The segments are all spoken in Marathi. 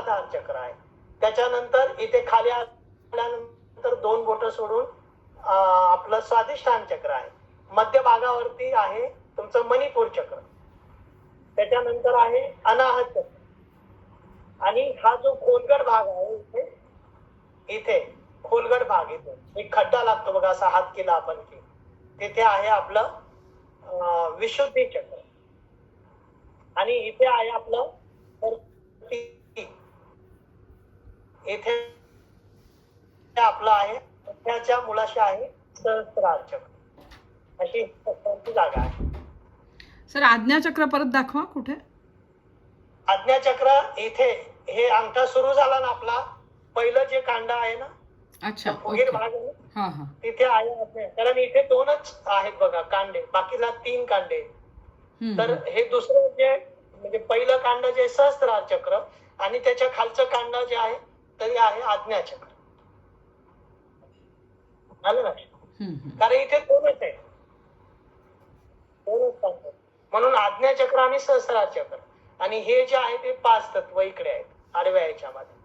मूलाधार चक्र आहे. त्याच्यानंतर इथे खाली आल्यानंतर दोन बोट सोडून आपलं स्वाधिष्ठान चक्र आहे. मध्यभागावरती आहे तुमचं मणिपूर चक्र. त्याच्यानंतर आहे अनाहत चक्र. आणि हा जो खोलगड भाग आहे इथे इथे खोलगड भाग इथे. एक खड्डा लागतो बघा असा हात केला आपण की. तिथे आहे आपलं विशुद्धी चक्र. आणि इथे आहे आपलं इथे आपलं आहे त्याच्या मुलाशी आहे सहस्रार चक्र अशी जागा आहे. सर आज्ञाचक्र परत दाखवा कुठे? आज्ञाचक्र इथे हे अंगठा सुरू झाला ना आपला पहिलं जे कांड आहे ना अच्छा फुगीर ओके. भाग आहे. हा हा. तिथे आहे कारण इथे दोनच आहेत बघा कांडे. बाकीला तीन कांडे तर. हे दुसरं जे म्हणजे पहिलं कांड जे सहस्त्रार चक्र आणि त्याच्या खालचं कांड जे आहे तरी आहे आज्ञाचक्र आलं ना. कारण इथे दोनच आहे? दोनच. म्हणून आज्ञाचक्र आणि सहस्रार चक्र. आणि हे जे आहे ते पाच तत्व इकडे आहेत आडव्या याच्यामध्ये.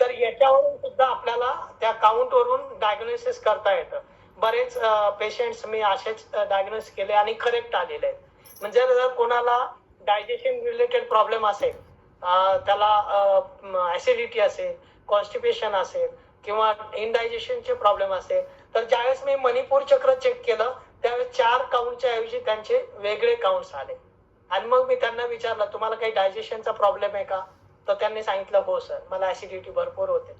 तर याच्यावरून सुद्धा आपल्याला त्या काउंट वरून डायग्नोसिस करता येतं. बरेच पेशंट्स मी असेच डायग्नोस केले आणि करेक्ट आलेले आहेत. म्हणजे जर कोणाला डायजेशन रिलेटेड प्रॉब्लेम असेल त्याला ऍसिडिटी असेल कॉन्स्टिपेशन असेल किंवा इनडायजेशनचे प्रॉब्लेम असेल तर ज्यावेळेस मी मणिपूर चक्र चेक केलं त्यावेळेस चार काउंटच्या ऐवजी त्यांचे वेगळे काउंट्स आले. आणि मग मी त्यांना विचारलं तुम्हाला काही डायजेशनचा प्रॉब्लेम आहे का? तर त्यांनी सांगितलं हो सर मला ऍसिडिटी भरपूर होते.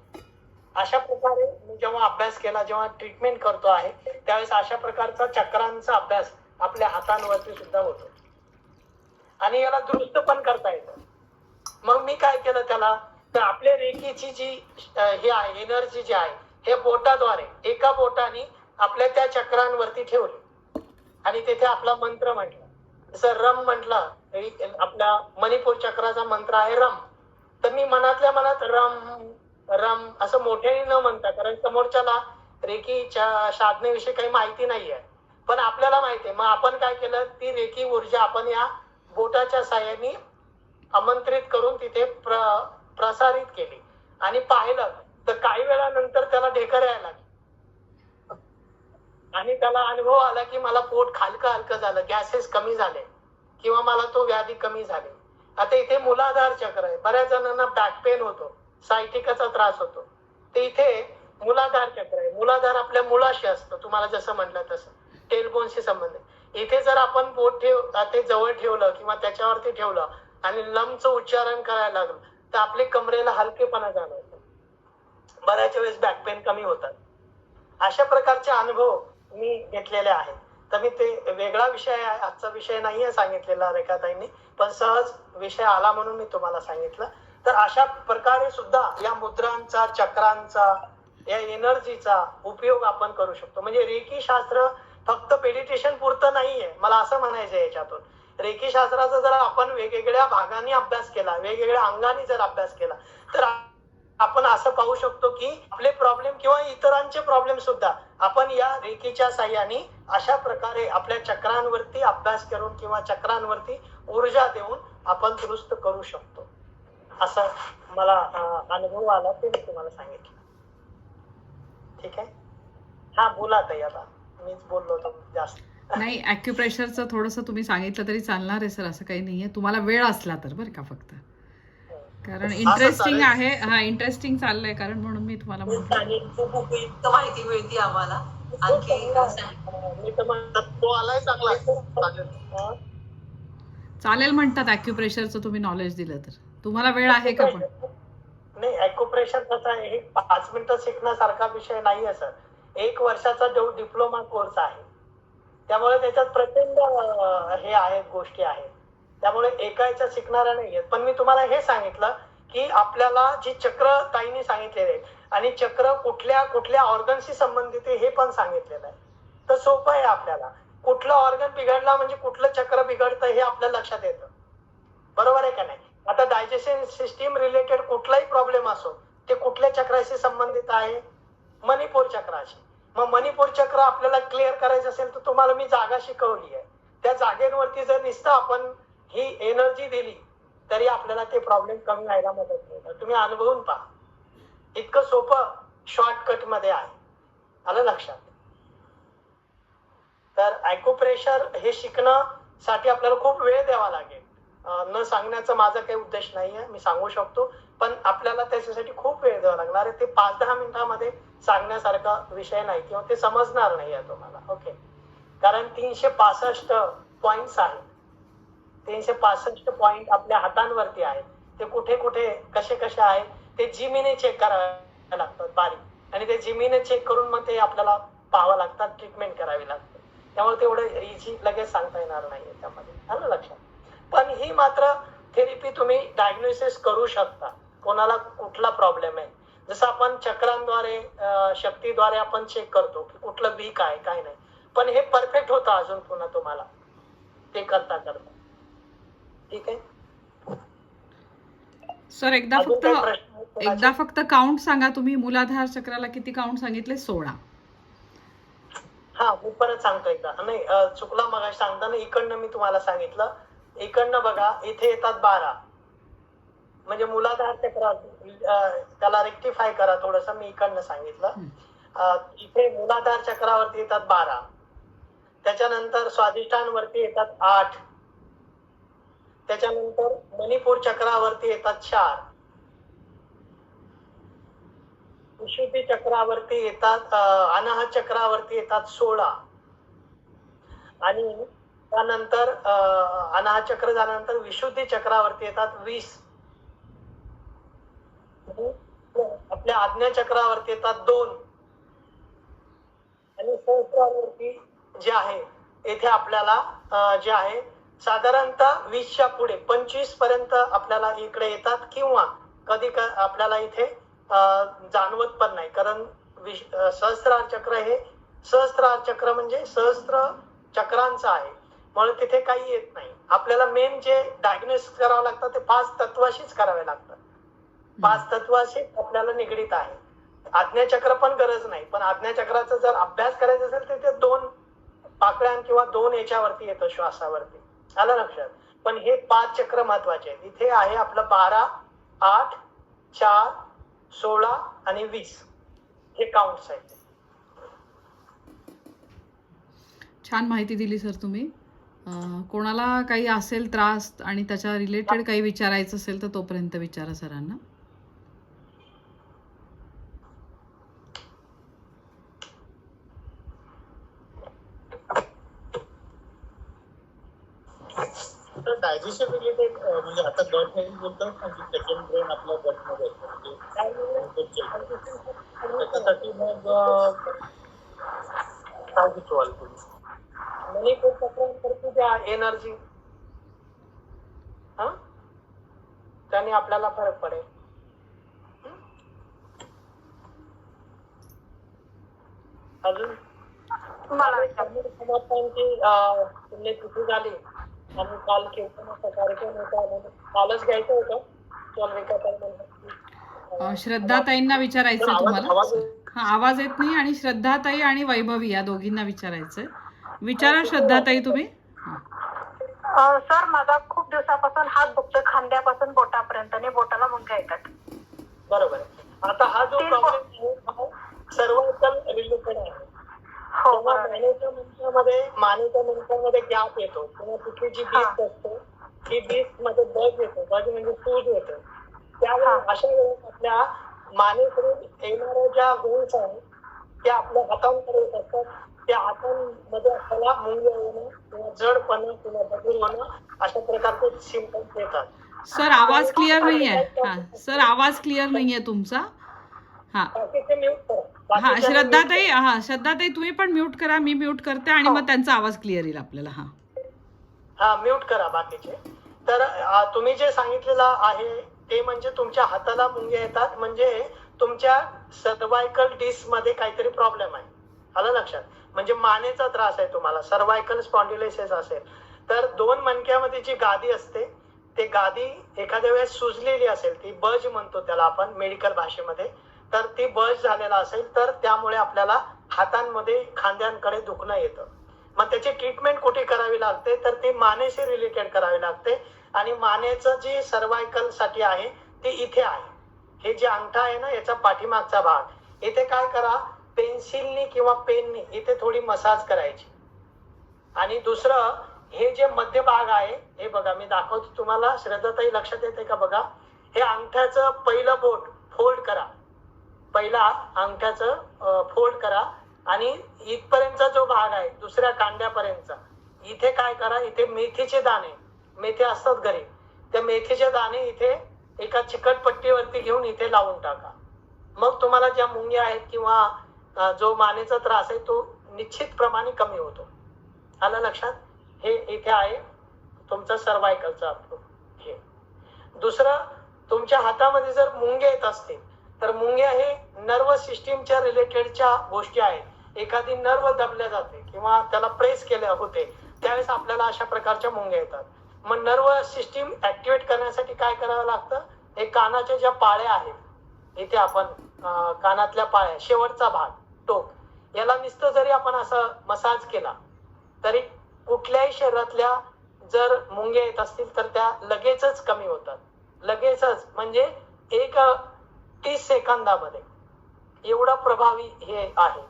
अशा प्रकारे मी जेव्हा अभ्यास केला जेव्हा ट्रीटमेंट करतो आहे त्यावेळेस अशा प्रकारचा चक्रांचा अभ्यास आपल्या हातांवरती सुद्धा होतो. आणि याला दुरुस्त पण करता येतं. मग मी काय केलं त्याला? तर आपल्या रेखीची जी हे आहे एनर्जी जी आहे हे बोटाद्वारे एका बोटाने आपल्या त्या चक्रांवरती ठेवली. आणि तिथे आपला मंत्र म्हटला. जसं रम म्हटलं तरी आपल्या मणिपूर चक्राचा मंत्र आहे रम. तर मी मनातल्या मनात रम रम असं मोठ्याने न म्हणता कारण समोरच्याला रेखीच्या साधनेविषयी काही माहिती नाही आहे पण आपल्याला माहिती आहे. मग आपण काय केलं? ती रेखी ऊर्जा आपण या बोटाच्या साह्याने आमंत्रित करून तिथे प्र प्रसारित केली. आणि पाहिलं तर काही वेळानंतर त्याला ढेकर यायला लागली. आणि त्याला अनुभव आला की मला पोट खालकं हलकं झालं गॅसेस कमी झाले किंवा मला तो व्याधी कमी झाले. आता इथे मुलाधार चक्र आहे. बऱ्याच जणांना बॅक पेन होतो सायटिकाचा त्रास होतो. ते इथे मुलाधार चक्र आहे. मुलाधार आपल्या मुलाशी असतं तुम्हाला जसं म्हटलं तसं. टेलबोनशी संबंधित. इथे जर आपण बोट ठेव ते जवळ ठेवलं किंवा त्याच्यावरती ठेवलं आणि लमचं उच्चारण करायला लागलं. तर आपले कमरेला हलकेपणा जाणवतो. बऱ्याच वेळेस बॅक पेन कमी होतात. अशा प्रकारचे अनुभव मी घेतलेले आहेत. तर मी ते वेगळा विषय आजचा विषय नाहीये सांगितलेला रेखाताईंनी पण सहज विषय आला म्हणून मी तुम्हाला सांगितलं. तर अशा प्रकारे सुद्धा या मुद्रांचा चक्रांचा या एनर्जीचा उपयोग आपण करू शकतो. म्हणजे रेकी शास्त्र फक्त मेडिटेशन पुरतं नाहीये. मला असं म्हणायचं याच्यातून. रेखीशास्त्राचा जर आपण वेगवेगळ्या भागांनी अभ्यास केला वेगवेगळ्या अंगाने जर अभ्यास केला तर आपण असं पाहू शकतो की आपले प्रॉब्लेम किंवा इतरांचे प्रॉब्लेम सुद्धा आपण या रेखीच्या साह्याने अशा प्रकारे आपल्या चक्रांवरती अभ्यास करून किंवा चक्रांवरती ऊर्जा देऊन आपण दुरुस्त करू शकतो. असं मला अनुभव आला ते मी तुम्हाला सांगितलं. ठीक आहे? हा बोला ताई आता. मीच बोललो होतो जास्त. नाही ॲक्युप्रेशरचं थोडंसं तुम्ही सांगितलं तरी चालणार आहे सर असं काही नाहीये तुम्हाला वेळ असला तर बरं का फक्त. कारण इंटरेस्टिंग. आहे. हा इंटरेस्टिंग चाललंय कारण म्हणून मी तुम्हाला खूप उपयुक्त माहिती मिळते आम्हाला. चालेल. म्हणतात ॲक्युप्रेशरचं तुम्ही नॉलेज दिलं तर. तुम्हाला वेळ आहे का पण? नाही ॲक्युप्रेशर कसं आहे हे पाच मिनिटं शिकण्यासारखा विषय नाहीये सर. एक वर्षाचा जो डिप्लोमा कोर्स आहे त्यामुळे त्याच्यात प्रचंड हे आहेत गोष्टी आहेत. त्यामुळे एका याच्यात शिकणाऱ्या नाहीयेत पण मी तुम्हाला हे सांगितलं की आपल्याला जी चक्र ताईंनी सांगितलेले आहेत आणि चक्र कुठल्या कुठल्या ऑर्गनशी संबंधित हे पण सांगितलेलं आहे. तर सोपं आहे आपल्याला. कुठलं ऑर्गन बिघडला म्हणजे कुठलं चक्र बिघडतं हे आपल्या लक्षात येतं. बरोबर आहे का नाही? आता डायजेशन सिस्टीम रिलेटेड कुठलाही प्रॉब्लेम असो ते कुठल्या चक्राशी संबंधित आहे? मणिपूर चक्राशी. मग मणिपूर चक्र आपल्याला क्लिअर करायचं असेल तर तुम्हाला मी जागा शिकवली आहे. त्या जागेवरती जर निसतं आपण ही एनर्जी दिली तरी आपल्याला ते प्रॉब्लेम कमी व्हायला मदत मिळणार तुम्ही अनुभवून पहा. इतकं सोपं शॉर्टकटमध्ये आहे. आलं लक्षात? तर ॲक्युप्रेशर हे शिकणं साठी आपल्याला खूप वेळ द्यावा लागेल. न सांगण्याचा माझा काही उद्देश नाही आहे मी सांगू शकतो. पण आपल्याला त्याच्यासाठी खूप वेळ द्यावा लागणार आहे. ते पाच दहा मिनिटांमध्ये सांगण्यासारखा विषय नाही किंवा ते समजणार नाही आहे तुम्हाला. ओके कारण तीनशे पासष्ट पॉइंट आहेत. तीनशे पासष्ट पॉइंट आपल्या हातांवरती आहेत. ते कुठे कुठे कसे कसे आहे ते जिमीने चेक करावे लागतात बारीक. आणि ते जिमीने चेक करून मग ते आपल्याला पाहावं लागतात ट्रीटमेंट करावी लागते. त्यामुळे तेवढं इझी लगेच सांगता येणार नाहीये त्यामध्ये आलं लक्षात? पण ही मात्र थेरपी तुम्ही डायग्नोसिस करू शकता. कोणाला कुठला प्रॉब्लेम आहे? जसं आपण चक्रांद्वारे शक्तीद्वारे आपण चेक करतो की कुठलं वीक आहे काय नाही. पण हे परफेक्ट होतं अजून पुन्हा तुम्हाला. ते करता करता. ठीक आहे? सर एकदा फक्त? एकदा फक्त काउंट सांगा तुम्ही. मूलाधार चक्राला किती काउंट सांगितले? सोळा. हा मी परत सांगतो एकदा. नाही चुकला मग सांगताना इकडनं मी तुम्हाला सांगितलं. इकडनं बघा इथे येतात बारा. म्हणजे मुलाधार चक्र त्याला रेक्टिफाय करा थोडस मी इकडनं सांगितलं. इथे मुलाधार चक्रावरती येतात बारा. त्याच्यानंतर स्वाधिष्ठानवरती येतात आठ. त्याच्यानंतर मणिपूर चक्रावरती येतात चार. विशुद्धी चक्रावरती येतात अं, अनाहत चक्रावरती येतात सोळा. आणि त्यानंतर अं, अनाहत चक्र झाल्यानंतर विशुद्धी चक्रावरती येतात वीस आणि आपल्या आज्ञाचक्रावरती येतात दोन. आणि सहस्रावरती जे आहे येथे आपल्याला जे आहे साधारणतः वीसच्या पुढे पंचवीसपर्यंत आपल्याला इकडे येतात किंवा कधी क- आपल्याला इथे जाणवत पण नाही. कारण सहस्रार चक्र हे सहस्रार चक्र म्हणजे सहस्त्र चक्रांचं आहे. म्हणून तिथे काही येत नाही. आपल्याला मेन जे डायग्नोसिस करावं लागतं ते पाच तत्वाशीच करावे लागतात. पाच तत्वाशीच आपल्याला निगडीत आहे आज्ञाचक्र पण गरज नाही पण आज्ञाचक्राचा जर अभ्यास करायचा असेल तर ते दोन पाकळ्यां किंवा दोन याच्यावरती येतं श्वासावरती. आलं लक्षात? पण हे पाच चक्र महत्त्वाचे आहेत. इथे आहे आपलं बारा आठ चार सोळा आणि वीस. हे काउंट्स आहेत छान माहिती दिली सर तुम्ही. कोणाला काही असेल त्रास आणि त्याच्या रिलेटेड काही विचारायचं असेल तर तोपर्यंत विचारा सरांना. तर डायजेशन रिलेटेड म्हणजे आता गट हेल्थ बोलतात म्हणजे सेकंड ब्रेन आपल्या गटमध्ये म्हणजे त्याच्यासाठी मग काय सुचवाल तुम्ही द्या एनर्जी हा? त्याने आपल्याला फरक पडेल. हं? अजून? अं, पुण्यतिथी झाली. आणि काल कीर्तनाचा कार्यक्रम होता म्हणून कालच घ्यायचं होतं. श्रद्धाताईंना विचारायचं आवाज- तुम्हाला. आवाज- हा आवाज येत नाही आणि श्रद्धाताई आणि वैभवी या दोघींना विचारायचंय. विचारा श्रद्धाताई तुम्ही. हा. सर माझा खूप दिवसापासून हात दुखतोय खांद्यापासून बोटापर्यंत आणि बोटाला मुंग्या येतात. बरोबर. आता हा जो प्रॉब्लेम आहे सर्वायकल रिलेटेड आहे. मानेच्या मंत्रामध्ये मानेच्या मंत्रामध्ये गॅप येतो. किंवा तिथली जी बीज असते ती बीजमध्ये बज येतो. बज म्हणजे सूज येतो. त्यावेळेस हा. अशा वेळेस आपल्या मानेकडून येणाऱ्या ज्या वेव्स आहेत त्या आपल्या हातांकडे येत असतात. त्या हातांमध्ये आपल्याला मुंग्या येणं किंवा जडपणा किंवा बदल होणं अशा प्रकारचे सिम्पल्स येतात. सर आवाज क्लिअर नाहीये. हा. सर आवाज क्लिअर नाहीये तुमचा. हा. बाकीचे म्यूट करा. हा श्रद्धाताई. हा श्रद्धाताई तुम्ही पण म्यूट करा मी म्यूट करते आणि मग त्यांचा आवाज क्लिअर येईल आपल्याला हा. हा म्यूट करा बाकीचे. तर तुम्ही जे सांगितलेलं आहे ते म्हणजे तुमच्या हाताला मुंग्या येतात म्हणजे तुमच्या सर्वायकल डिस्कमध्ये काहीतरी प्रॉब्लेम आहे. आलं लक्षात? म्हणजे मानेचा त्रास आहे तुम्हाला सर्वायकल स्पॉन्डिलोसिस असेल. तर दोन मणक्यामध्ये जी गादी असते ते गादी एखाद्या वेळेस सुजलेली असेल ती बज म्हणतो त्याला आपण मेडिकल भाषेमध्ये. तर ती बज झालेला असेल तर त्यामुळे आपल्याला हातांमध्ये खांद्यांकडे दुखणं येतं. मग त्याची ट्रीटमेंट कुठे करावी लागते? तर ती मानेशी रिलेटेड करावी लागते. आणि मानेचं जे सर्वायकलसाठी आहे ते इथे आहे. हे जे अंगठा आहे ना याचा पाठीमागचा भाग. इथे काय करा? पेन्सिलनी किंवा पेननी इथे थोडी मसाज करायची. आणि दुसरं हे जे मध्य भाग आहे हे बघा मी दाखवतो तुम्हाला. श्रद्धाताई लक्षात येते का बघा? हे अंगठ्याचं पहिलं बोट फोल्ड करा. पहिला अंगठ्याचं फोल्ड करा आणि इथपर्यंतचा जो भाग आहे दुसऱ्या कांड्यापर्यंतचा इथे काय करा इथे मेथीचे दाणे मेथे असतात घरी त्या मेथीचे दाणे इथे एका चिकट पट्टीवरती घेऊन इथे लावून टाका. मग तुम्हाला ज्या मुंग्या आहेत किंवा जो मानेचा त्रास आहे तो निश्चित प्रमाणे कमी होतो. आलं लक्षात? हे इथे आहे तुमचा सर्वायकलचा हे. दुसरं तुमच्या हातामध्ये जर मुंगे येत असतील तर मुंग्या हे नर्व सिस्टीमच्या रिलेटेडच्या गोष्टी आहेत. एखादी नर्व दबल्या जाते किंवा त्याला प्रेस केले होते त्यावेळेस आपल्याला अशा प्रकारच्या मुंग्या येतात. मग नर्व सिस्टीम ऍक्टिव्हेट करण्यासाठी काय करावं लागतं? हे कानाच्या ज्या पाळ्या आहेत इथे आपण कानातल्या पाळ्या शेवटचा भाग टोक याला नुसतं जरी आपण असं मसाज केला तरी कुठल्याही शरीरातल्या जर मुंग्या येत असतील तर त्या लगेचच कमी होतात. लगेचच म्हणजे एक तीस सेकंदामध्ये एवढा प्रभावी हे आहे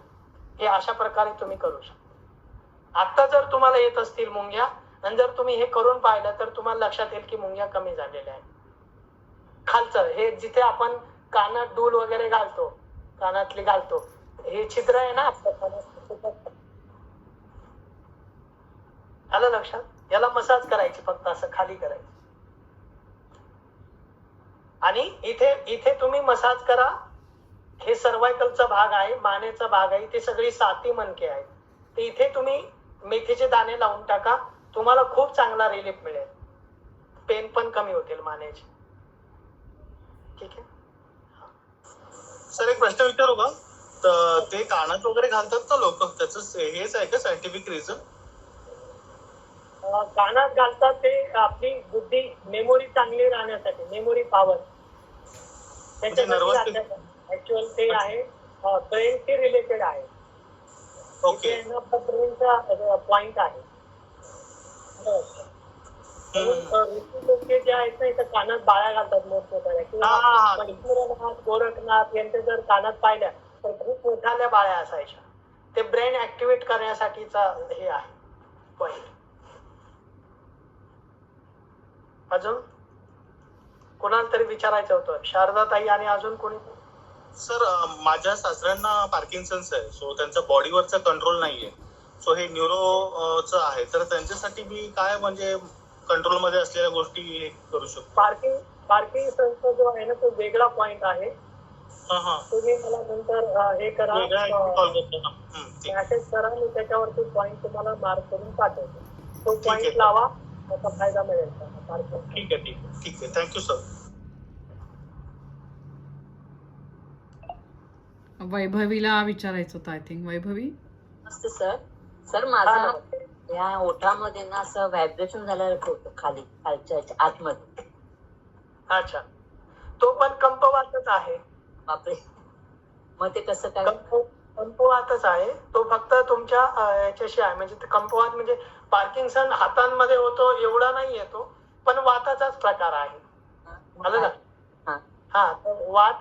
हे अशा प्रकारे तुम्ही करू शकता. आता जर तुम्हाला येत असतील मुंग्या आणि जर तुम्ही हे करून पाहिलं तर तुम्हाला लक्षात येईल की मुंग्या कमी झालेल्या आहेत. खालचं हे जिथे आपण कानात डूल वगैरे घालतो कानातली घालतो हे छिद्र आहे ना आलं लक्षात? याला मसाज करायची फक्त असं खाली करायचं. आणि इथे इथे तुम्ही मसाज करा. हे सर्वायकलचा भाग आहे मानेचा भाग आहे इथे सगळी साती मनके आहेत. तर इथे तुम्ही मेथीचे दाणे लावून टाका. तुम्हाला खूप चांगला रिलीफ मिळेल. पेन पण कमी होतील मानेचे. ठीक आहे? सर एक प्रश्न विचारू का? तर ते कानात वगैरे घालतात का लोक? त्याच हेच आहे का सायंटिफिक रिझन कानात घालतात ते आपली बुद्धी मेमोरी चांगली राहण्यासाठी मेमोरी पॉवर ऍक्च्युअल ते आहे ब्रेनशी रिलेटेड आहे. ओके. ब्रेनचा पॉइंट आहे. जे आहेत ना इथं कानात बाळ्या घालतात मोठमोठ्या किंवा गोरखनाथ यांचे जर कानात पाहिल्या तर खूप मोठ्याल्या बाळ्या असायच्या. ते ब्रेन ऍक्टिव्हेट करण्यासाठीचा हे आहे पॉइंट अजून? कोणाला तरी विचारायचं होतं. शारदाताई आणि अजून कोणी? सर माझ्या सासऱ्यांना पार्किन्सन्स आहे. सो त्यांच्या बॉडीवरचा कंट्रोल नाहीये. सो हे न्यूरोच आहे. तर त्यांच्यासाठी मी काय म्हणजे कंट्रोलमध्ये असलेल्या गोष्टी हे करू शकतो? पार्किंग पार्किंग संस्था जो आहे ना तो वेगळा पॉइंट आहे. तुम्ही मला नंतर हे करा. मॅसेज करा मी त्याच्यावरती पॉइंट तुम्हाला मार्क करून पाठवतो. तो. पॉइंट लावा त्याचा फायदा मिळेल. ठीक आहे ठीक आहे. ठीक आहे. थँक्यू सर वैभवीला विचारायचं होतं आय थिंक वैभवी? मस्त सर सर माझा या ओठामध्ये ना असं व्हायब्रेशन झाल्यासारखं होतं खाली खालच्या ह्याच्या आतमध्ये. अच्छा. तो पण कंपवातच आहे. बापरे. मग ते कसं काय? कंप कंपवातच आहे. तो फक्त तुमच्या अं, याच्याशी आहे. म्हणजे ते कंपवात म्हणजे पार्किंगसन हातांमध्ये होतो एवढा नाही येतो पण वाताचाच प्रकार आहे. आलं ना हा.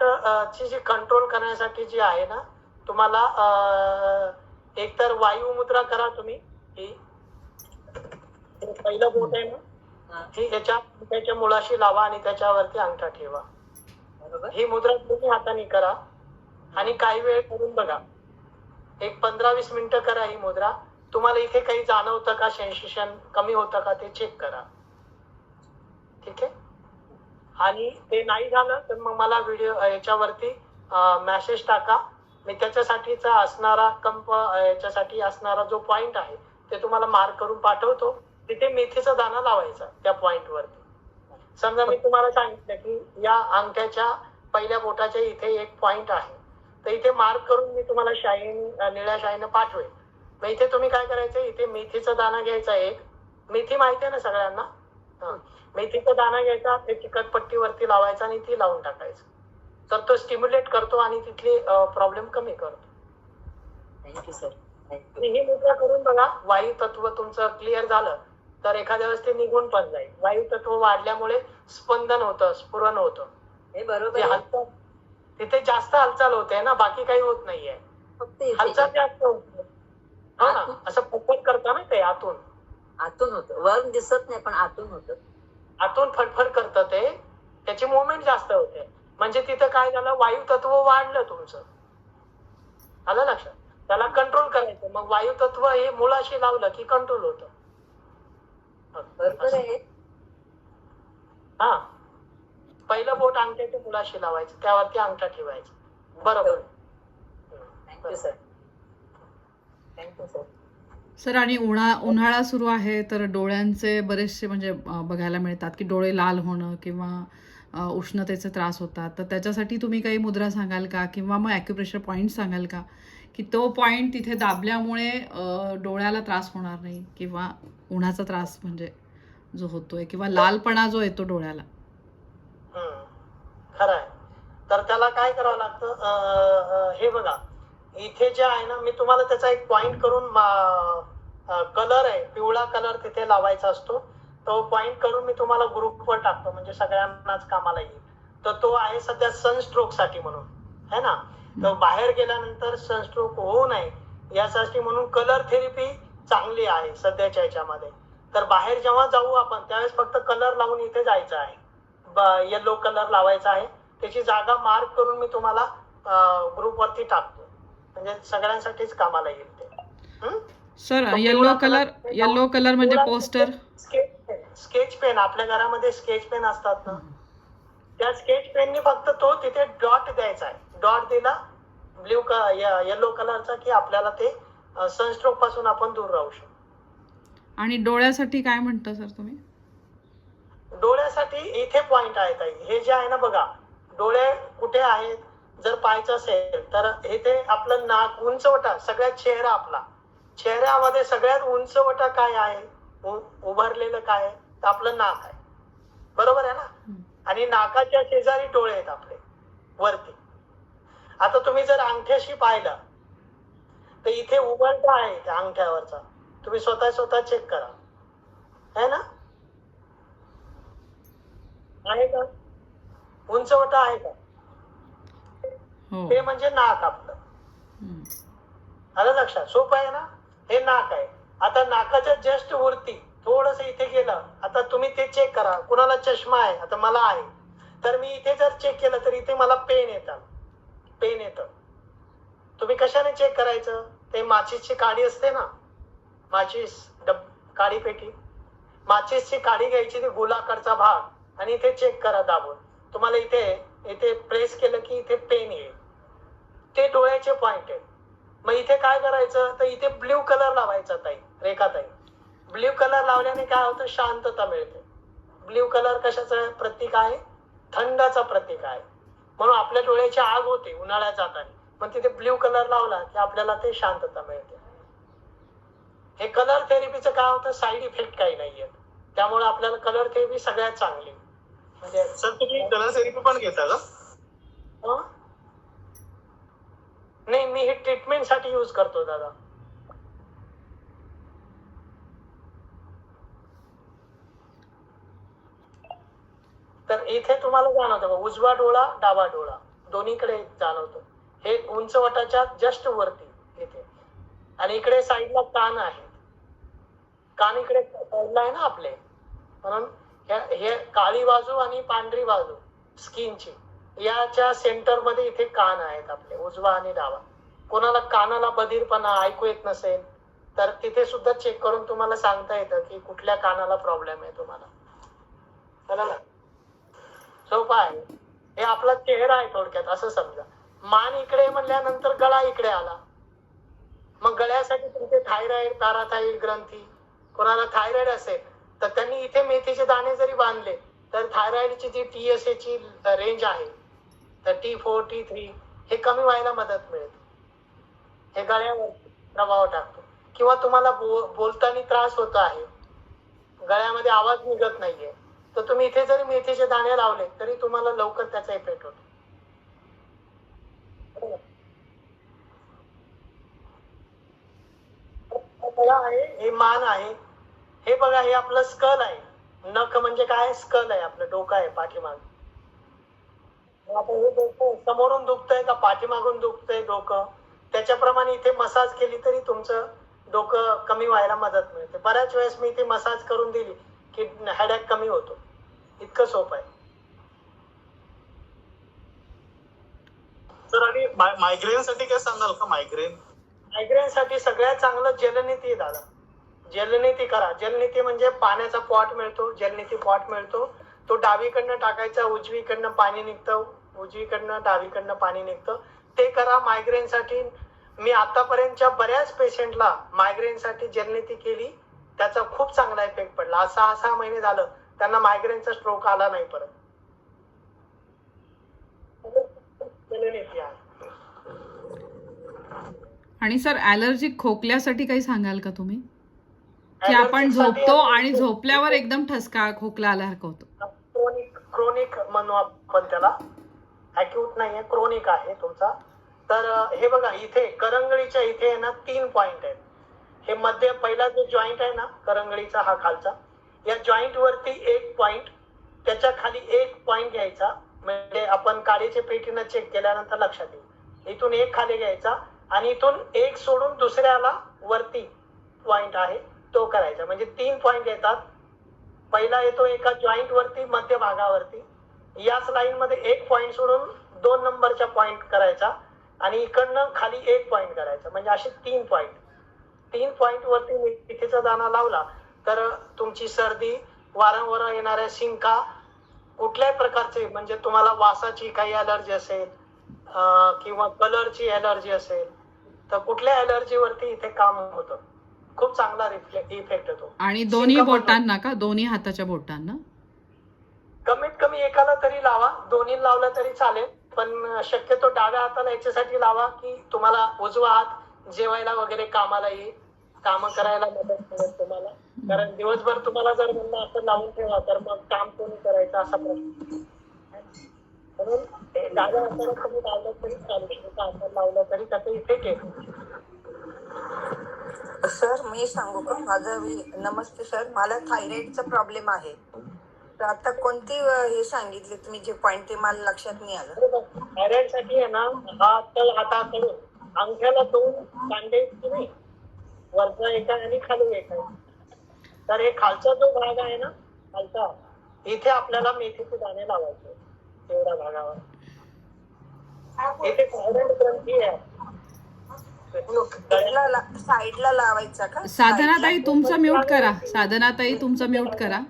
अं, ची जी कंट्रोल करण्यासाठी जी आहे ना तुम्हाला एकतर वायू मुद्रा करा तुम्ही. ही पहिलं बोट आहे ना हा, ही याच्या त्याच्या मुळाशी लावा आणि त्याच्यावरती अंगठा ठेवा. ही मुद्रा तुम्ही हाताने करा आणि काही वेळ करून बघा. एक पंधरा वीस मिनिटं करा ही मुद्रा. तुम्हाला इथे काही जाणवतं का सेन्सेशन कमी होतं का ते चेक करा. ठीक आहे? आणि ते नाही झालं तर मग मला व्हिडिओ याच्यावरती मेसेज टाका. मी त्याच्यासाठीचा असणारा कंप याच्यासाठी असणारा जो पॉइंट आहे ते तुम्हाला मार्क करून पाठवतो. तिथे मेथीचा दाणा लावायचा त्या पॉइंट वरती. समजा मी तुम्हाला सांगितलं की या अंगठ्याच्या पहिल्या बोटाच्या इथे एक पॉइंट आहे. तर इथे मार्क करून मी तुम्हाला शाईन निळ्या शाईनं पाठवेल मग इथे तुम्ही काय करायचं? इथे मेथीचा दाणा घ्यायचा एक. मेथी माहिती आहे ना सगळ्यांना? मेथीचा दाणा घ्यायचा ते चिकट पट्टीवरती लावायचा आणि ती लावून टाकायचं. तर तो स्टिम्युलेट करतो आणि तिथली प्रॉब्लेम कमी करतो. थँक्यू सर ही मुद्रा करून बघा वायू तत्व तुमचं क्लिअर झालं तर एखाद्या वेळेस ते निघून पण जाईल. वायू तत्व वाढल्यामुळे स्पंदन होतं स्फुरण होतं. हे बरोबर तिथे जास्त हालचाल होते ना बाकी काही होत नाहीये. हालचाल जास्त होते. हो असं फटफट करता ना ते आतून. आतून होतं. वरून दिसत नाही पण आतून होतं. आतून फटफट करतं ते. त्याची मुवमेंट जास्त होते. म्हणजे तिथं काय झालं? वायू तत्व वाढलं तुमचं. आलं लक्षात? त्याला कंट्रोल करायचं. मग वायू तत्व हे मुळाशी लावलं की कंट्रोल होतं. हा. पहिलं बोट अंगठ्याच्या मुळाशी लावायचं. त्यावरती अंगठा ठेवायचा. बरोबर. Thank you sir thank you sir. Sir आणि उन्हा उन्हाळा सुरू आहे तर डोळ्यांचे बरेचसे म्हणजे बघायला मिळतात की डोळे लाल होणं किंवा उष्णतेचे त्रास होतात. तर त्याच्यासाठी तुम्ही काही मुद्रा सांगाल का? किंवा मग ॲक्युप्रेशर पॉईंट सांगाल का? की तो पॉईंट तिथे दाबल्यामुळे डोळ्याला त्रास होणार नाही किंवा उन्हाचा त्रास म्हणजे जो होतोय किंवा लालपणा जो येतो डोळ्याला? खरं आहे. तर त्याला काय करावं लागतं? हे बघा. इथे जे आहे ना मी तुम्हाला त्याचा एक पॉइंट करून कलर आहे पिवळा कलर तिथे लावायचा असतो. तो पॉइंट करून मी तुम्हाला ग्रुपवर टाकतो म्हणजे सगळ्यांनाच कामाला येईल. तर तो आहे सध्या सनस्ट्रोकसाठी म्हणून है ना? तर बाहेर गेल्यानंतर सनस्ट्रोक होऊ नये यासाठी म्हणून कलर थेरपी चांगली आहे सध्याच्या याच्यामध्ये. तर बाहेर जेव्हा जाऊ आपण त्यावेळेस फक्त कलर लावून इथे जायचं आहे. येलो कलर लावायचा आहे. त्याची जागा मार्क करून मी तुम्हाला ग्रुप वरती टाकतो. म्हणजे सगळ्यांसाठीच कामाला येईल ते? सर पिवळा कलर येल्लो कलर म्हणजे पोस्टर स्केच पेन आपल्या घरामध्ये स्केच पेन असतात ना. त्या स्केच पेननी फक्त तो तिथे डॉट द्यायचा आहे. डॉट दिला ब्ल्यू येलो कलरचा की आपल्याला ते सनस्ट्रोकपासून आपण दूर राहू शकतो. आणि डोळ्यासाठी काय म्हणता सर तुम्ही? डोळ्यासाठी इथे पॉइंट आहेत ताई. हे जे आहे ना बघा डोळे कुठे आहेत? जर पाहायचं असेल तर इथे आपलं नाक उंचवटा सगळ्यात चेहरा आपला. चेहऱ्यामध्ये सगळ्यात उंचवटा काय आहे? उभारलेलं काय आहे? तर आपलं नाक आहे. बरोबर आहे ना? आणि नाकाच्या शेजारी डोळे आहेत आपले वरती. आता तुम्ही जर अंगठ्याशी पाहिलं तर इथे उघडता आहे त्या अंगठ्यावरचा. तुम्ही स्वतः स्वतः चेक करा. है ना? आहे का? उंचवटा आहे का? हो. ते म्हणजे नाक आपलं. आलं लक्षात? सोपं आहे ना? हे नाक आहे. आता नाकाच्या जस्ट वरती थोडस इथे गेलं आता तुम्ही ते चेक करा. कुणाला चष्मा आहे? आता मला आहे. तर मी इथे जर चेक केलं तर इथे मला पेन येतात पेन येतं. तुम्ही कशाने चेक करायचं? ते माचीसची काडी असते ना? माचीस डब काडी पेटी. माचीसची काडी घ्यायची ती गोलाकारचा भाग. आणि इथे चेक करा दाबून. तुम्हाला इथे इथे प्रेस केलं की इथे पेन येईल. ते डोळ्याचे पॉइंट आहे मग इथे काय करायचं? तर इथे ब्ल्यू कलर लावायचा ताई रेखा ताई. ब्ल्यू कलर लावल्याने काय होतं? शांतता मिळते. ब्ल्यू कलर कशाचं प्रतीक आहे? थंडाचा प्रतीक आहे. म्हणून आपल्या डोळ्याची आग होते उन्हाळ्यात जाताना. पण तिथे ब्ल्यू कलर लावला की आपल्याला ते शांतता मिळते. हे कलर थेरपीचं काय होतं? साईड इफेक्ट काही नाहीये त्यामुळे आपल्याला कलर थेरपी सगळ्यात चांगली. म्हणजे सर तुम्ही कलर थेरपी पण घेता का? नाही मी हे ट्रीटमेंटसाठी युज करतो दादा. तर इथे तुम्हाला जाणवतं उजवा डोळा डावा डोळा. दोन्हीकडे जाणवतो. हे उंचवटाच्या जस्ट वरती इथे आणि इकडे साईडला कान आहे. कान इकडे साईडला आहे ना आपले. म्हणून हे- हे काळी बाजू आणि पांढरी बाजू स्किनची याच्या सेंटरमध्ये इथे कान आहेत आपले उजवा आणि डावा. कोणाला कानाला बधीरपणा ऐकू येत नसेल तर तिथे सुद्धा चेक करून तुम्हाला सांगता येतं की कुठल्या कानाला प्रॉब्लेम आहे तुम्हाला. कळलं ना. आहे. हे आपला चेहरा आहे थोडक्यात असं समजा. मान इकडे म्हणल्यानंतर गळा इकडे आला. मग गळ्यासाठी तुमचे थायरॉइड पॅराथायरॉइड ग्रंथी कोणाला थायरॉइड असेल तर त्यांनी इथे मेथीचे दाणे जरी बांधले तर थायरॉइडची जी टी एस ची रेंज आहे तर टी फोर टी थ्री हे कमी व्हायला मदत मिळते हे गळ्यावर प्रभाव टाकतो. किंवा तुम्हाला बो- बोलताना त्रास होतो आहे. गळ्यामध्ये आवाज निघत नाहीये. तर तुम्ही इथे जरी मेथीचे दाणे लावले तरी तुम्हाला लवकर त्याचा इफेक्ट होतो. आहे हे मान आहे. हे बघा हे आपलं स्कल आहे. नख म्हणजे काय? स्कल आहे आपलं. डोकं आहे पाठीमाग. आता हे डोकं समोरून दुखतंय का पाठीमागून दुखतंय डोकं? त्याच्याप्रमाणे इथे मसाज केली तरी तुमचं डोकं कमी व्हायला मदत मिळते. बऱ्याच वेळेस मी इथे मसाज करून दिली की हेडॅक कमी होतो. इतकं सोपं आहे. सर आणि मायग्रेन साठी काय सांगाल का? मायग्रेन मायग्रेन साठी सगळ्यात चांगलं जलनीती आहे दादा. जलनीती करा. जलनीती म्हणजे पाण्याचा पॉट मिळतो जलनीती पॉट मिळतो. तो डावीकडनं टाकायचा उजवीकडनं पाणी निघतं उजवीकडनं डावीकडनं पाणी निघतं. ते करा मायग्रेन साठी. मी आतापर्यंतच्या बऱ्याच पेशंटला मायग्रेन साठी जलनीती केली. त्याचा खूप चांगला इफेक्ट पडला. आज सहा सहा महिने झालं. त्यांना मायग्रेनचा स्ट्रोक आला नाही परत. आणि सर ॲलर्जिक खोकल्यासाठी काही सांगाल का तुम्ही? की आपण झोपतो आणि झोपल्यावर एकदम ठसका खोकला आल्यासारखं होतं. क्रॉनिक म्हणू आपण त्याला अॅक्यूट नाहीये क्रोनिक आहे तुमचा. तर हे बघा इथे करंगळीच्या इथे आहे ना तीन पॉइंट आहेत. हे मध्ये पहिला जो जॉईंट आहे ना करंगळीचा हा खालचा. या जॉईंट वरती एक पॉइंट त्याच्याखाली एक पॉइंट घ्यायचा. म्हणजे आपण काळीचे पेटीनं चेक केल्यानंतर लक्षात येईल. इथून एक खाली घ्यायचा आणि इथून एक सोडून दुसऱ्याला वरती पॉइंट आहे तो करायचा. म्हणजे तीन पॉइंट येतात पहिला येतो एका जॉईंट वरती मध्य भागावरती. याच लाईन मध्ये एक पॉइंट सोडून दोन नंबरचा पॉइंट करायचा आणि इकडनं खाली एक पॉइंट करायचा. म्हणजे असे तीन पॉइंट तीन पॉइंट वरती मेथीचा दाणा लावला तर तुमची सर्दी वारंवार येणाऱ्या शिंका कुठल्याही प्रकारचे म्हणजे तुम्हाला वासाची काही अलर्जी असेल किंवा कलरची अलर्जी असेल तर कुठल्या अलर्जीवरती इथे काम होतं? खूप चांगला इफेक्ट येतो. आणि दोन्ही बोटांना का? दोन्ही हाताच्या बोटांना? कमीत कमी एकाला तरी लावा. दोन्ही लावलं तरी चालेल. पण शक्यतो डाव्या हाताला याच्यासाठी लावा की तुम्हाला उजवा हात जेवायला वगैरे कामाला येईल काम करायला मदत मिळेल तुम्हाला. कारण दिवसभर तुम्हाला जर म्हणलं असं लावून ठेवा तर मग काम कोणी करायचं असा प्रश्न म्हणून डाव्या हाताला तुम्ही लावलं तरी चालेल. लावलं तरी त्याचा इफेक्ट येतो सर मी सांगू का? माझं नमस्ते सर मला थायरॉइडचा प्रॉब्लेम आहे. तर आता कोणती अ, हे सांगितले तुम्ही जे पॉइंट ते मला लक्षात नाही आलं? थायरॉइडसाठी आहे ना हा तळ हाताकडून अंगठ्याला दोन कांडे आहेत की नाही? वरचा एक आहे आणि खाली एक आहे. तर हे खालचा जो भाग आहे ना खालचा इथे आपल्याला मेथीचे दाणे लावायचे तेवढ्या भागावर. इथे थायरॉइड ग्रंथी आहे. साईडला लावायचा का? साधनाताई? तुमचं म्यूट करा. साधनाताई तुमचं म्यूट करा.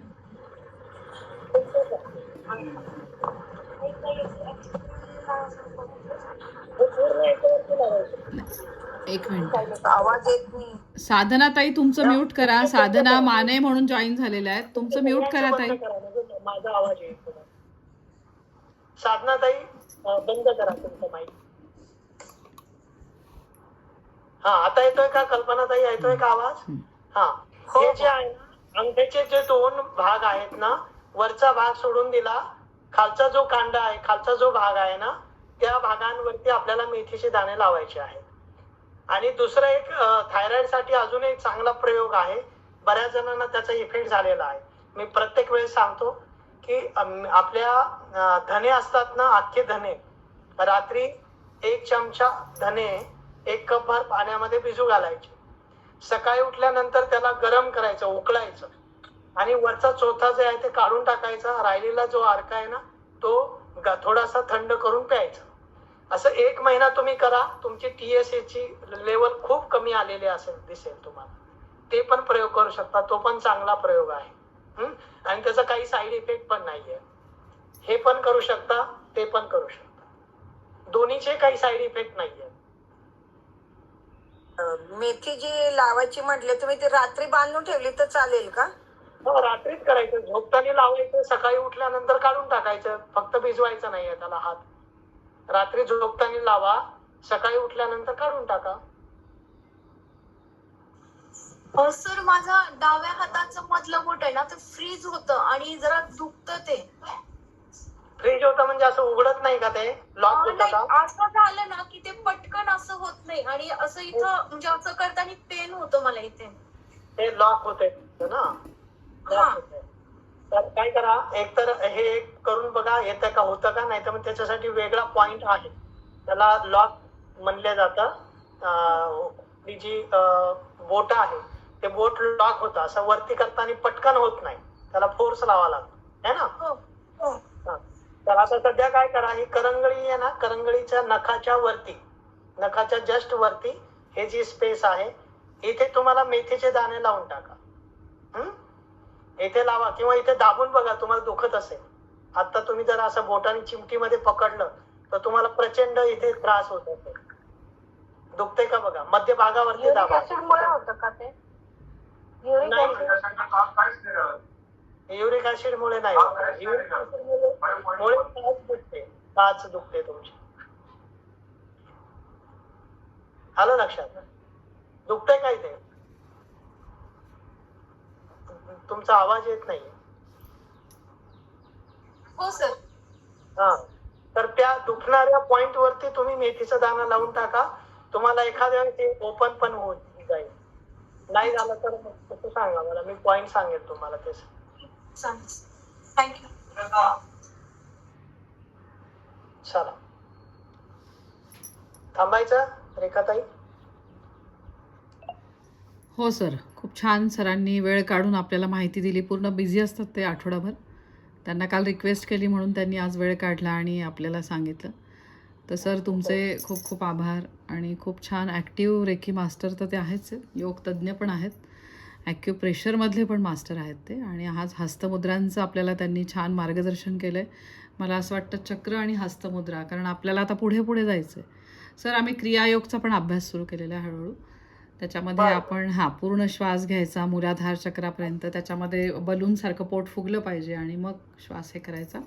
एक मिनिट. आवाज येत नाही. साधनाताई तुमचं म्यूट करा. साधना माने म्हणून जॉईन झालेल्या आहेत. तुमचं म्यूट करा ताई. म्हणजे माझा आवाज येईल तुम्हाला साधनाताई अं, बंद करा तुमचं माईक हा आता येतोय का? कल्पनाताई येतोय का आवाज? हा. हे जे आहे ना अंगठ्याचे जे दोन भाग आहेत ना वरचा भाग सोडून दिला खालचा जो कांदा आहे खालचा जो भाग आहे ना त्या भागांवरती आपल्याला मेथीचे दाणे लावायचे आहेत. आणि दुसरं एक थायरॉइडसाठी अजून एक चांगला प्रयोग आहे. बऱ्याच जणांना त्याचा इफेक्ट झालेला आहे. मी प्रत्येक वेळेस सांगतो की आपल्या धने असतात ना अख्खे धने. रात्री एक चमचा धने एक कप भर पाण्यामध्ये भिजू घालायचे. सकाळी उठल्यानंतर त्याला गरम करायचं उकळायचं. आणि वरचा चोथा जे आहे ते काढून टाकायचा. राहिलेला जो आरका आहे ना तो थोडासा थंड करून प्यायचा. असं एक महिना तुम्ही करा. तुमची टीएसए ची लेवल खूप कमी आलेली असेल दिसेल तुम्हाला. ते पण प्रयोग करू शकता. तो पण चांगला प्रयोग आहे. हम्म? आणि त्याचा काही साईड इफेक्ट पण नाहीये. हे पण करू शकता ते पण करू शकता. दोन्हीचे काही साईड इफेक्ट नाहीये. मेथी जी लावायची म्हटले तुम्ही ती रात्री बांधून ठेवली तर चालेल का? हो रात्रीच करायचं. झोपताना लावायचं सकाळी उठल्यानंतर काढून टाकायचं. फक्त भिजवायचं नाहीये त्याला हात. रात्री झोपताना लावा सकाळी उठल्यानंतर काढून टाका. अ, सर माझा डाव्या हाताचं मधलं बोट आहे ना ते फ्रीज होतं आणि जरा दुखतं ते. फ्रीज होतं म्हणजे असं उघडत नाही का ते? लॉक होतं का? असं झालं ना की ते पटकन असं होत नाही. आणि असं इथं म्हणजे असं करताना पेन होतं मला इथे. ते लॉक होते ना? हा. Lock होतंय. तर काय करा एक तर हे एक करून बघा येतं का होतं का नाही तर मग त्याच्यासाठी वेगळा पॉइंट आहे. त्याला लॉक म्हणले जातं. अं, जी बोट आहे ते बोट लॉक होतं. असं वरती करताना पटकन होत नाही. त्याला फोर्स लावा लागतो. है ना? हो हो हा. तर आता सध्या काय करा ही करंगळी आहे ना करंगळीच्या नखाच्या वरती नखाच्या जस्ट वरती हे जी स्पेस आहे इथे तुम्हाला मेथीचे दाणे लावून टाका. हम्म? इथे लावा किंवा इथे दाबून बघा तुम्हाला दुखत असेल. आता तुम्ही जर असं बोटाने चिमटीमध्ये पकडलं तर तुम्हाला प्रचंड इथे त्रास होत असेल. दुखते का बघा? मध्य भागावरती दाबा. होतं का ते? युरिक. ऍसिड मुळे नाही. युरिक मुळे टाच दुखते. दुखते तुमची. आलं लक्षात? दुखतंय काय ते? तुमचा आवाज येत नाही हो सर. हा. तर त्या दुखणाऱ्या पॉइंट वरती तुम्ही मेथीचा दाणा लावून टाका. तुम्हाला एखाद्या वेळेस ते ओपन पण होत जाईल. नाही झालं तर सांगा मला. मी पॉइंट सांगेल तुम्हाला ते चालेल थँक्यू चला. थांबायचं रेखाताई? हो सर. खूप छान सरांनी वेळ काढून आपल्याला माहिती दिली. पूर्ण बिझी असतात ते आठवडाभर. त्यांना काल रिक्वेस्ट केली म्हणून त्यांनी आज वेळ काढला आणि आपल्याला सांगितलं. तर सर तुमचे खूप खूप आभार आणि खूप छान ॲक्टिव्ह रेकी मास्टर तर ते आहेच. आहेत योग तज्ज्ञ पण आहेत. ॲक्युप्रेशरमधले पण मास्टर आहेत ते. आणि आज हस्तमुद्रांचं आपल्याला त्यांनी छान मार्गदर्शन केलं आहे मला असं वाटतं चक्र आणि हस्तमुद्रा कारण आपल्याला आता पुढे पुढे जायचं आहे सर आम्ही क्रियायोगचा पण अभ्यास सुरू केलेला आहे हळूहळू. त्याच्यामध्ये. आपण हां पूर्ण श्वास घ्यायचा मूलाधार चक्रापर्यंत. त्याच्यामध्ये बलूनसारखं पोट फुगलं पाहिजे आणि मग श्वास हे करायचा.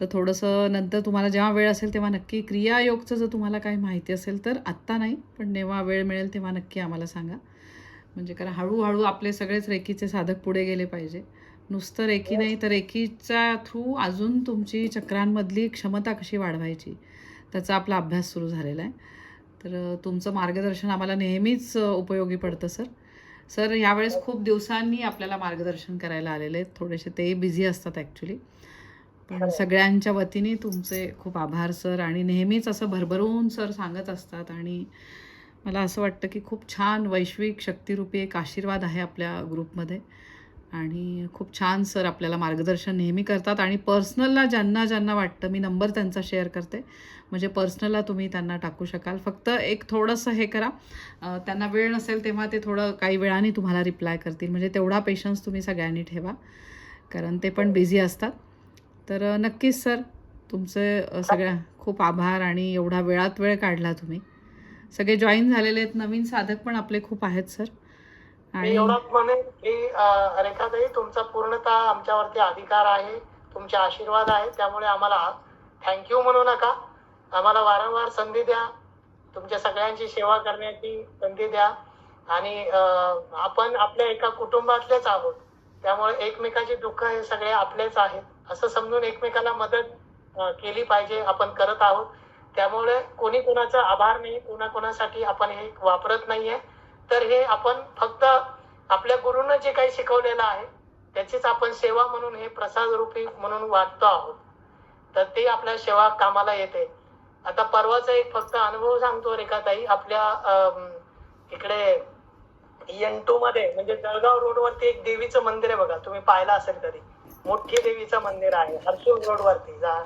तर थोडंसं नंतर तुम्हाला जेव्हा वेळ असेल तेव्हा नक्की क्रियायोगचं जर तुम्हाला काही माहिती असेल तर आत्ता नाही पण जेव्हा वेळ मिळेल तेव्हा नक्की आम्हाला सांगा. म्हणजे कारण हळूहळू आपले सगळेच रेकीचे साधक पुढे गेले पाहिजे. नुसतं रेकी नाही तर रेकीच्या थ्रू अजून तुमची चक्रांमधली क्षमता कशी वाढवायची त्याचा आपला अभ्यास सुरू झालेला आहे. तर तुमचं मार्गदर्शन आम्हाला नेहमीच उपयोगी पडतं सर. सर यावेळेस खूप दिवसांनी आपल्याला मार्गदर्शन करायला आलेले आहेत. थोडेसे ते बिझी असतात ॲक्च्युली पण सगळ्यांच्या वतीने तुमचे खूप आभार सर. आणि नेहमीच असं भरभरून सर सांगत असतात. आणि मला असं वाटतं की खूप छान वैश्विक शक्तिरूपी एक आशीर्वाद आहे आपल्या ग्रुपमध्ये. आणि खूप छान सर आपल्याला मार्गदर्शन नेहमी करतात. आणि पर्सनलला ज्यांना ज्यांना वाटतं मी नंबर त्यांचा शेअर करते. म्हणजे पर्सनलला तुम्ही त्यांना टाकू शकाल. फक्त एक थोडंसं हे करा. त्यांना वेळ नसेल तेव्हा ते थोडं काही वेळाने तुम्हाला रिप्लाय करतील. म्हणजे तेवढा पेशन्स तुम्ही सगळ्यांनी ठेवा. कारण ते पण बिझी असतात. तर नक्कीच सर तुमचे सगळ्या खूप आभार आणि एवढा वेळात वेळ काढला तुम्ही. सगळे जॉईन झालेले आहेत. नवीन साधक पण आपले खूप आहेत सर आणि एवढंच म्हणेन की रेखाताई तुमचा पूर्णतः आमच्यावरती अधिकार आहे तुमचे आशीर्वाद आहे. त्यामुळे आम्हाला थँक्यू म्हणू नका. आम्हाला वारंवार संधी द्या. तुमच्या सगळ्यांची सेवा करण्याची संधी द्या. आणि आपण आपल्या एका कुटुंबातलेच आहोत. त्यामुळे एकमेकाचे दुःख हे सगळे आपलेच आहेत. असं समजून एकमेकाला मदत केली पाहिजे. आपण करत आहोत. त्यामुळे कोणी कोणाचा आभार नाही कोणाकोणासाठी आपण हे वापरत नाहीये. तर हे आपण फक्त आपल्या गुरुनं जे काही शिकवलेलं आहे त्याचीच आपण सेवा म्हणून हे प्रसाद रूपी म्हणून वाटतो आहोत. तर ते आपल्या सेवा कामाला येते. आता परवाचा एक फक्त अनुभव सांगतो रेखाताई. आपल्या अं, इकडे एन टू मध्ये म्हणजे जळगाव रोडवरती एक देवीचं मंदिर आहे बघा. तुम्ही पाहिलं असेल कधी. मोठी देवीचं मंदिर आहे हर्सूल रोडवरती जा.